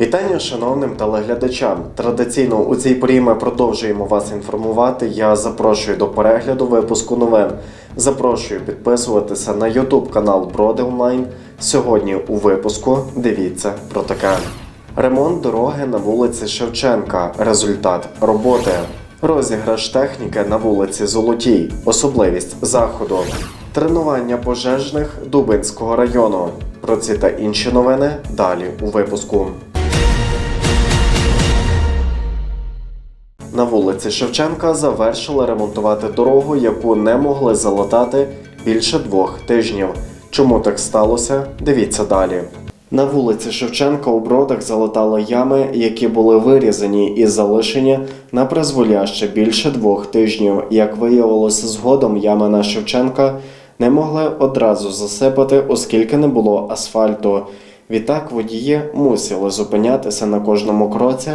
Вітання шановним телеглядачам. Традиційно у цій порі ми продовжуємо вас інформувати. Я запрошую до перегляду випуску новин. Запрошую підписуватися на YouTube канал Броди Онлайн. Сьогодні у випуску дивіться про таке: ремонт дороги на вулиці Шевченка. Результат роботи. Розіграш техніки на вулиці Золотій. Особливість заходу. Тренування пожежних Дубинського району. Про ці та інші новини далі у випуску. На вулиці Шевченка завершили ремонтувати дорогу, яку не могли залатати більше двох тижнів. Чому так сталося? Дивіться далі. На вулиці Шевченка у бродах залатали ями, які були вирізані і залишені на призволяще більше двох тижнів. Як виявилося згодом, ями на Шевченка не могли одразу засипати, оскільки не було асфальту. Відтак водії мусили зупинятися на кожному кроці,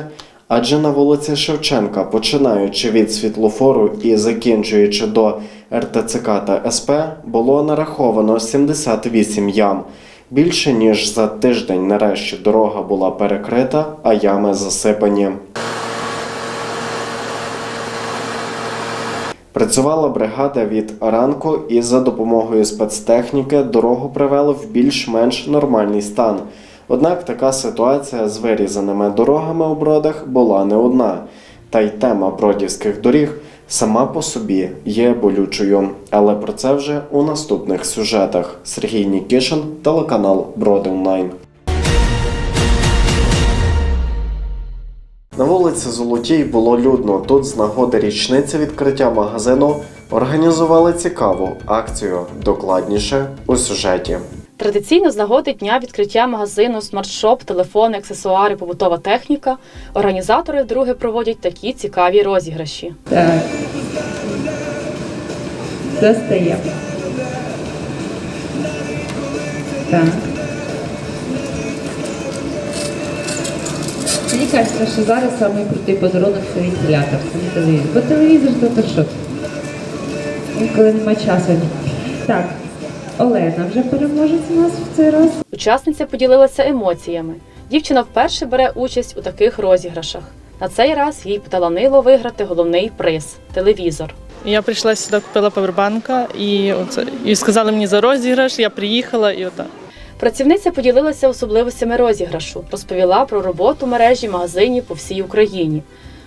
адже на вулиці Шевченка, починаючи від світлофору і закінчуючи до РТЦК та СП, було нараховано 78 ям. Більше ніж за тиждень нарешті дорога була перекрита, а ями засипані. Працювала бригада від ранку і за допомогою спецтехніки дорогу привели в більш-менш нормальний стан. Однак така ситуація з вирізаними дорогами у бродах була не одна. Та й тема бродівських доріг сама по собі є болючою. Але про це вже у наступних сюжетах. Сергій Нікішин, телеканал Броди Онлайн. На вулиці Золотій було людно. Тут з нагоди річниці відкриття магазину організували цікаву акцію. Докладніше у сюжеті. Традиційно з нагоди дня відкриття магазину смартшоп, телефони, аксесуари, побутова техніка. Організатори вдруге проводять такі цікаві розіграші. Так. Достаємо. Так. Мені кажеться, що зараз самий крутий подарунок це вентилятор, це телевізор. Бо телевізор то, то що? Інколи нема часу. Так, Олена вже переможець у нас в цей раз. Учасниця поділилася емоціями. Дівчина вперше бере участь у таких розіграшах. На цей раз їй поталанило виграти головний приз телевізор. Я прийшла сюди, купила павербанка і оце і сказали мені за розіграш. Я приїхала і отак. Працівниця поділилася особливостями розіграшу, розповіла про роботу мережі магазинів по всій Україні.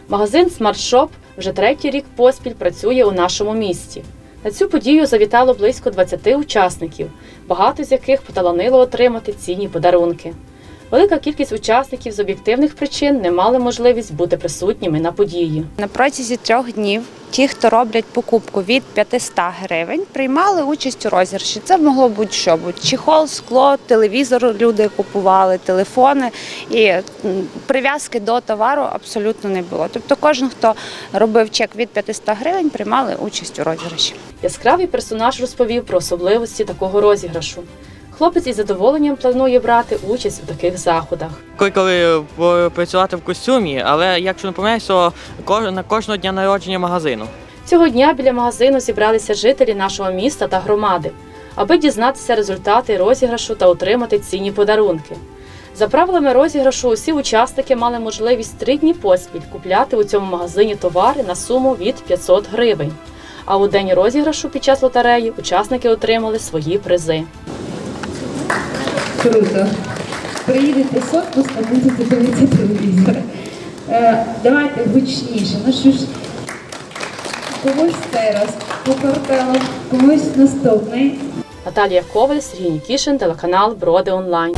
Магазин SmartShop вже третій рік поспіль працює у нашому місті. На цю подію завітало близько 20 учасників, багато з яких поталанило отримати цінні подарунки. Велика кількість учасників з об'єктивних причин не мали можливість бути присутніми на події. На протязі трьох днів ті, хто роблять покупку від 500 гривень, приймали участь у розіграші. Це могло бути що будь чехол, скло, телевізор люди купували, телефони і прив'язки до товару абсолютно не було. Тобто, кожен, хто робив чек від 500 гривень, приймали участь у розіграші. Яскравий персонаж розповів про особливості такого розіграшу. Хлопець із задоволенням планує брати участь у таких заходах. Коли е, працювати в костюмі, але якщо не помиляюсь, то на кожного дня народження магазину. Цього дня біля магазину зібралися жителі нашого міста та громади, аби дізнатися результати розіграшу та отримати цінні подарунки. За правилами розіграшу, усі учасники мали можливість три дні поспіль купляти у цьому магазині товари на суму від 500 гривень. А у день розіграшу під час лотереї учасники отримали свої призи. Круто. Приїдете сотку, будете дивитися телевізор. Е, давайте гучніше. Ну що ж, комусь цей раз по картелам, комусь наступний. Наталія Коваль, Сергій Нікішин, телеканал Броди Онлайн.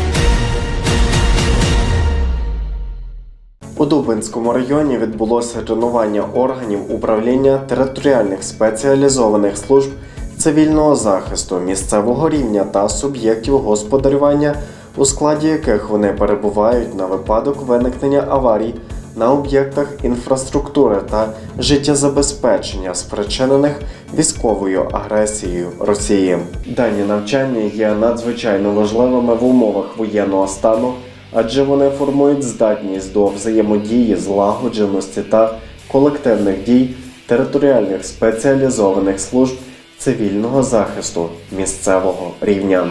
У Дубинському районі відбулося тренування органів управління територіальних спеціалізованих служб цивільного захисту місцевого рівня та суб'єктів господарювання, у складі яких вони перебувають на випадок виникнення аварій на об'єктах інфраструктури та життєзабезпечення, спричинених військовою агресією Росії. Дані навчання є надзвичайно важливими в умовах воєнного стану, адже вони формують здатність до взаємодії, злагодженості та колективних дій територіальних спеціалізованих служб цивільного захисту місцевого рівня.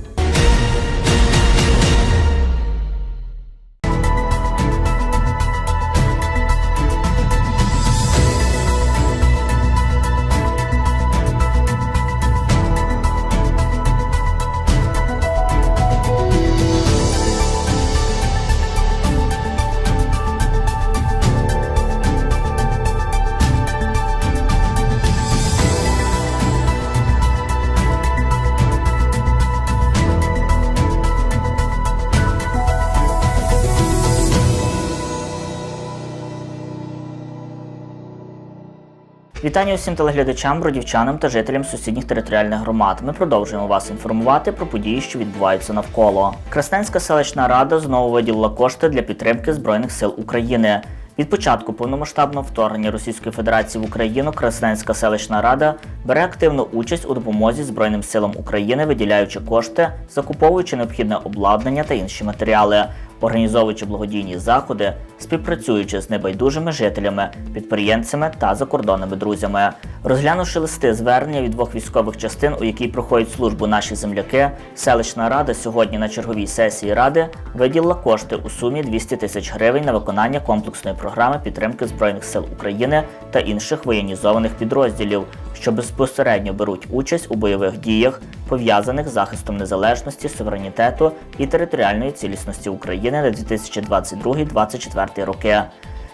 Вітання усім телеглядачам, бродівчанам та жителям сусідніх територіальних громад. Ми продовжуємо вас інформувати про події, що відбуваються навколо. Красненська селищна рада знову виділила кошти для підтримки Збройних сил України. Від початку повномасштабного вторгнення Російської Федерації в Україну Красненська селищна рада бере активну участь у допомозі Збройним силам України, виділяючи кошти, закуповуючи необхідне обладнання та інші матеріали, організовуючи благодійні заходи, співпрацюючи з небайдужими жителями, підприємцями та закордонними друзями. Розглянувши листи звернення від двох військових частин, у якій проходять службу наші земляки, селищна рада сьогодні на черговій сесії ради виділила кошти у сумі 200 тисяч гривень на виконання комплексної програми підтримки збройних сил України та інших воєнізованих підрозділів, що безпосередньо беруть участь у бойових діях, пов'язаних з захистом незалежності, суверенітету і територіальної цілісності України на 2022-2024 роки.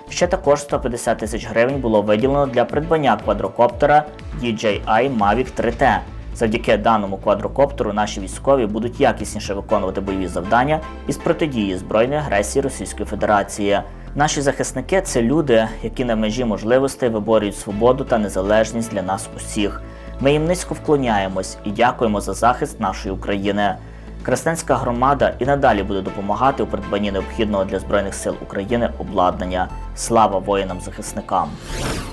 Ще також 150 тисяч гривень було виділено для придбання квадрокоптера DJI Mavic 3T. Завдяки даному квадрокоптеру наші військові будуть якісніше виконувати бойові завдання із протидії збройної агресії Російської Федерації. Наші захисники це люди, які на межі можливостей виборюють свободу та незалежність для нас усіх. Ми їм низько вклоняємось і дякуємо за захист нашої України. Красненська громада і надалі буде допомагати у придбанні необхідного для Збройних сил України обладнання. Слава воїнам-захисникам!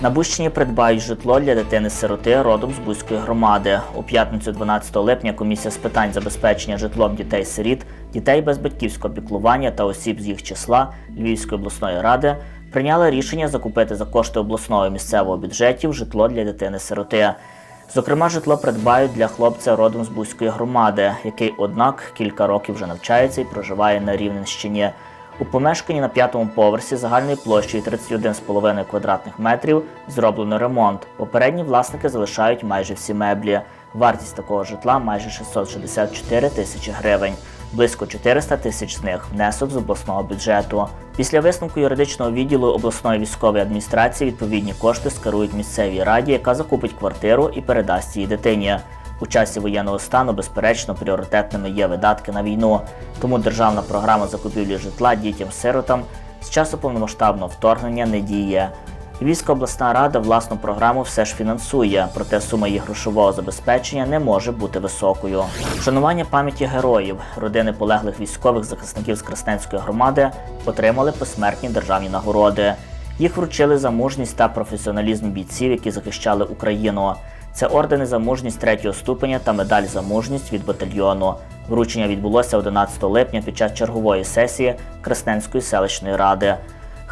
На Бущині придбають житло для дитини-сироти родом з Бузької громади. У п'ятницю 12 липня комісія з питань забезпечення житлом дітей-сиріт, дітей без батьківського піклування та осіб з їх числа Львівської обласної ради прийняла рішення закупити за кошти обласного і місцевого бюджетів житло для дитини-сироти. Зокрема, житло придбають для хлопця родом з Бузької громади, який, однак, кілька років вже навчається і проживає на Рівненщині. У помешканні на п'ятому поверсі загальної площею 31,5 квадратних метрів зроблено ремонт. Попередні власники залишають майже всі меблі. Вартість такого житла майже 664 тисячі гривень. Близько 400 тисяч з них внесок з обласного бюджету. Після висновку юридичного відділу обласної військової адміністрації відповідні кошти скерують місцевій раді, яка закупить квартиру і передасть її дитині. У часі воєнного стану, безперечно, пріоритетними є видатки на війну. Тому державна програма закупівлі житла дітям-сиротам з часу повномасштабного вторгнення не діє. Львівська обласна рада власну програму все ж фінансує, проте сума її грошового забезпечення не може бути високою. Вшанування пам'яті героїв, родини полеглих військових захисників з Красненської громади отримали посмертні державні нагороди. Їх вручили за мужність та професіоналізм бійців, які захищали Україну. Це ордени за мужність третього ступеня та медаль за мужність від батальйону. Вручення відбулося 11 липня під час чергової сесії Красненської селищної ради.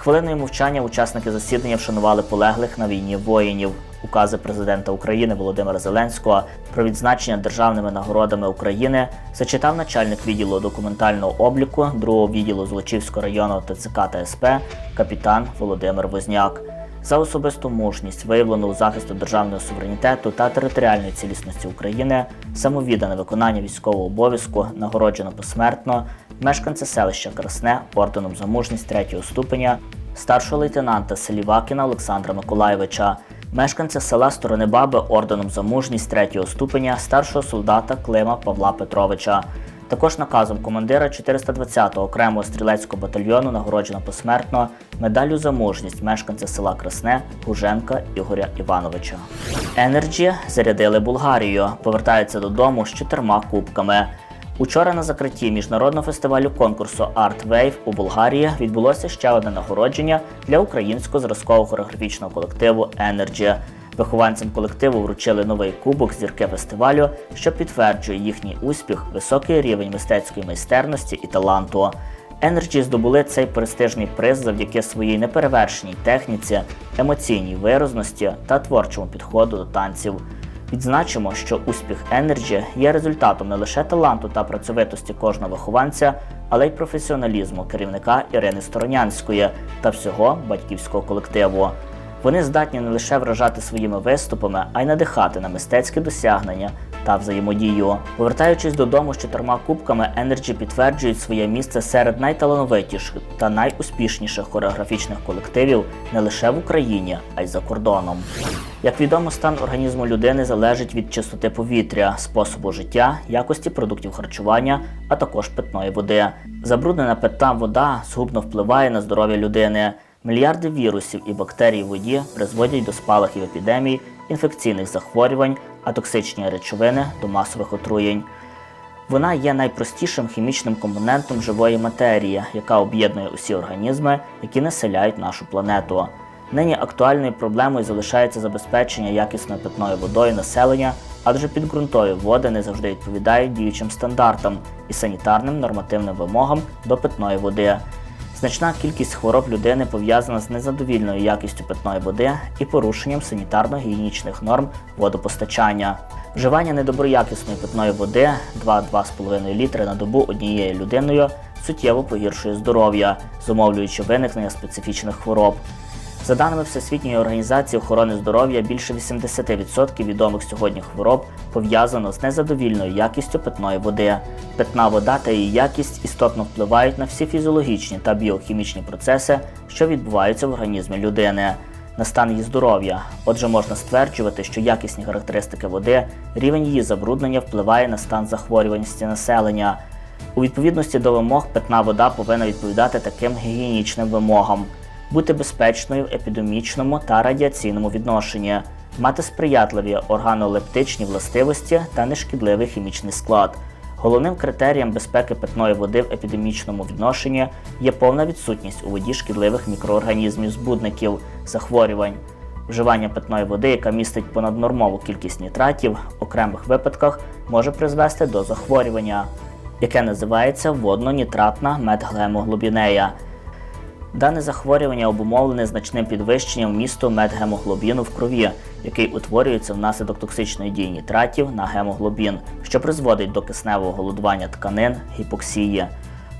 Хвилиною мовчання учасники засідання вшанували полеглих на війні воїнів. Укази президента України Володимира Зеленського про відзначення державними нагородами України зачитав начальник відділу документального обліку другого відділу Злочівського району ТЦК та СП капітан Володимир Возняк. За особисту мужність, виявлену у захисту державного суверенітету та територіальної цілісності України, самовіддане виконання військового обов'язку, нагороджено посмертно мешканця селища Красне орденом за мужність третього ступеня, старшого лейтенанта Селівакіна Олександра Миколайовича, мешканця села Сторони Баби орденом за мужність третього ступеня, старшого солдата Клима Павла Петровича. Також наказом командира 420-го окремого стрілецького батальйону нагороджено посмертно медаллю за мужність мешканця села Красне Гуженка Ігоря Івановича. Енерджі зарядили Булгарію, повертаються додому з чотирма кубками. Учора на закритті міжнародного фестивалю конкурсу Art Wave у Болгарії відбулося ще одне нагородження для українського зразкового хореографічного колективу Energy. Вихованцям колективу вручили новий кубок зірки фестивалю, що підтверджує їхній успіх, високий рівень мистецької майстерності і таланту. Energy здобули цей престижний приз завдяки своїй неперевершеній техніці, емоційній виразності та творчому підходу до танців. Відзначимо, що успіх Energy є результатом не лише таланту та працьовитості кожного вихованця, але й професіоналізму керівника Ірини Сторонянської та всього батьківського колективу. Вони здатні не лише вражати своїми виступами, а й надихати на мистецькі досягнення та взаємодію. Повертаючись додому з чотирма кубками, Energy підтверджують своє місце серед найталановитіших та найуспішніших хореографічних колективів не лише в Україні, а й за кордоном. Як відомо, стан організму людини залежить від чистоти повітря, способу життя, якості продуктів харчування, а також питної води. Забруднена питна вода згубно впливає на здоров'я людини. Мільярди вірусів і бактерій в воді призводять до спалахів епідемій, інфекційних захворювань, а токсичні речовини до масових отруєнь. Вона є найпростішим хімічним компонентом живої матерії, яка об'єднує усі організми, які населяють нашу планету. Нині актуальною проблемою залишається забезпечення якісною питною водою населення, адже підґрунтові води не завжди відповідають діючим стандартам і санітарним нормативним вимогам до питної води. Значна кількість хвороб людини пов'язана з незадовільною якістю питної води і порушенням санітарно-гігієнічних норм водопостачання. Вживання недоброякісної питної води 2-2,5 літри на добу однією людиною суттєво погіршує здоров'я, зумовлюючи виникнення специфічних хвороб. За даними Всесвітньої організації охорони здоров'я, більше 80% відомих сьогодні хвороб пов'язано з незадовільною якістю питної води. Питна вода та її якість істотно впливають на всі фізіологічні та біохімічні процеси, що відбуваються в організмі людини. На стан її здоров'я. Отже, можна стверджувати, що якісні характеристики води, рівень її забруднення впливає на стан захворюваності населення. У відповідності до вимог питна вода повинна відповідати таким гігієнічним вимогам бути безпечною в епідемічному та радіаційному відношенні, мати сприятливі органолептичні властивості та нешкідливий хімічний склад. Головним критерієм безпеки питної води в епідемічному відношенні є повна відсутність у воді шкідливих мікроорганізмів, збудників, захворювань. Вживання питної води, яка містить понаднормову кількість нітратів, в окремих випадках може призвести до захворювання, яке називається водно-нітратна медглемоглобінея. Дане захворювання обумовлене значним підвищенням вмісту медгемоглобіну в крові, який утворюється внаслідок токсичної дії нітратів на гемоглобін, що призводить до кисневого голодування тканин, гіпоксії.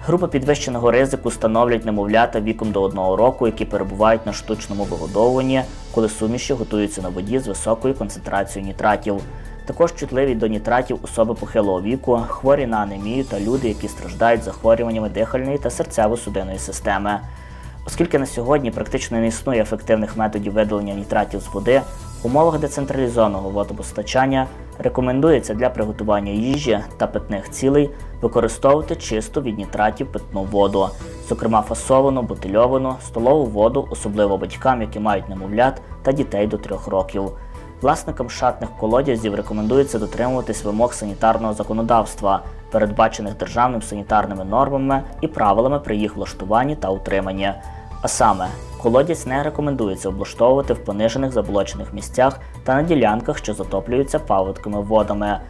Група підвищеного ризику становлять немовлята віком до одного року, які перебувають на штучному вигодовуванні, коли суміші готуються на воді з високою концентрацією нітратів. Також чутливі до нітратів особи похилого віку, хворі на анемію та люди, які страждають захворюваннями дихальної та серцево-судинної системи. Оскільки на сьогодні практично не існує ефективних методів видалення нітратів з води, в умовах децентралізованого водопостачання рекомендується для приготування їжі та питних цілей використовувати чисту від нітратів питну воду, зокрема фасовану, бутильовану, столову воду, особливо батькам, які мають немовлят та дітей до 3 років. Власникам шатних колодязів рекомендується дотримуватись вимог санітарного законодавства, передбачених державними санітарними нормами і правилами при їх влаштуванні та утриманні. А саме, колодязь не рекомендується облаштовувати в понижених заболочених місцях та на ділянках, що затоплюються паводкими водами.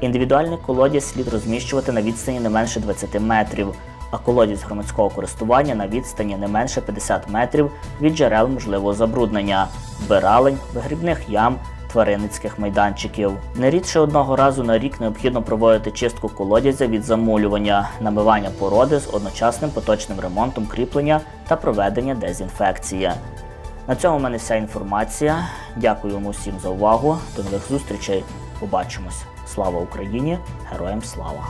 Індивідуальний колодязь слід розміщувати на відстані не менше 20 метрів, а колодязь громадського користування на відстані не менше 50 метрів від джерел можливого забруднення, вбиралень, вигрібних ям, тваринницьких майданчиків. Не рідше одного разу на рік необхідно проводити чистку колодязя від замулювання, намивання породи з одночасним поточним ремонтом кріплення та проведення дезінфекції. На цьому в мене вся інформація. Дякую вам усім за увагу. До нових зустрічей. Побачимось. Слава Україні! Героям слава!